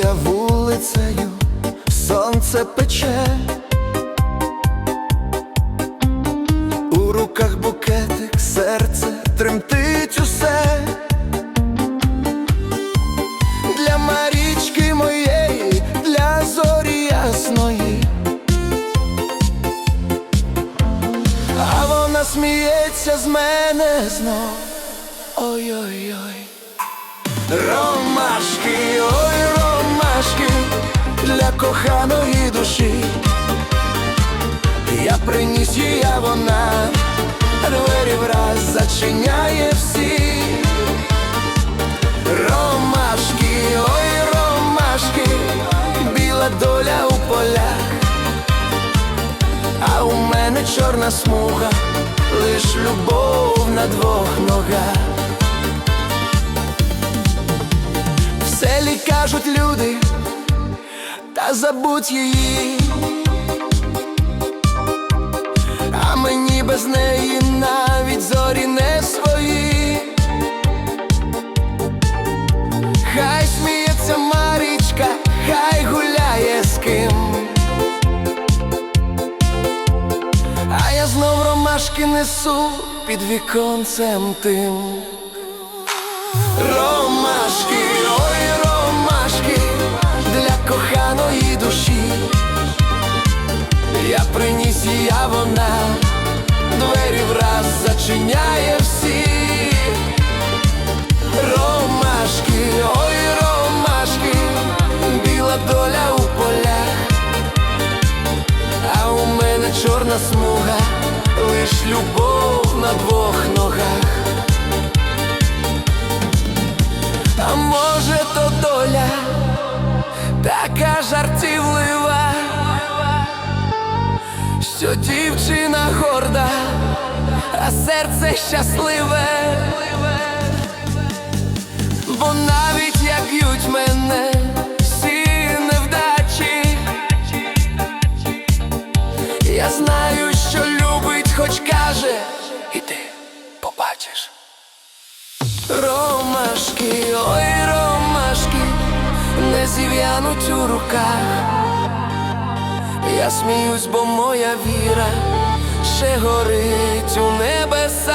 Я вулицею, сонце пече, у руках букетик, серце тремтить усе. Для Марічки моєї, для зорі ясної. А вона сміється з мене знов. Ой-ой-ой. Ромашки, ой, коханої душі. Я приніс їй, а вона двері враз зачиняє всі. Ромашки, ой, ромашки, біла доля у полях, а у мене чорна смуга, лиш любов на двох ногах. В селі кажуть люди, забудь її. А мені без неї навіть зорі не свої. Хай сміється Марічка, хай гуляє з ким. А я знов ромашки несу під віконцем тим. Враз зачиняє всі. Ромашки, ой, ромашки, біла доля у полях, а у мене чорна смуга, лиш любов на двох ногах. А може то доля така жартівлива, що дівчина горда, а серце щасливе, бо навіть як б'ють мене всі невдачі, я знаю, що любить, хоч каже, іди побачиш. Ромашки, ой, ромашки, не зів'януть у руках. Я сміюсь, бо моя віра Ще горить у небесах,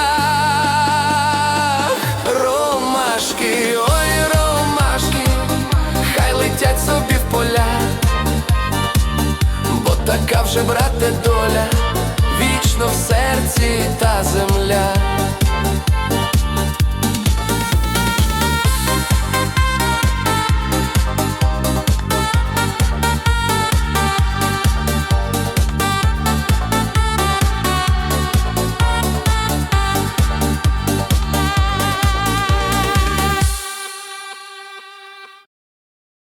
ромашки, ой, ромашки, хай летять собі в поля, бо така вже, брате, доля, вічно в серці та земля.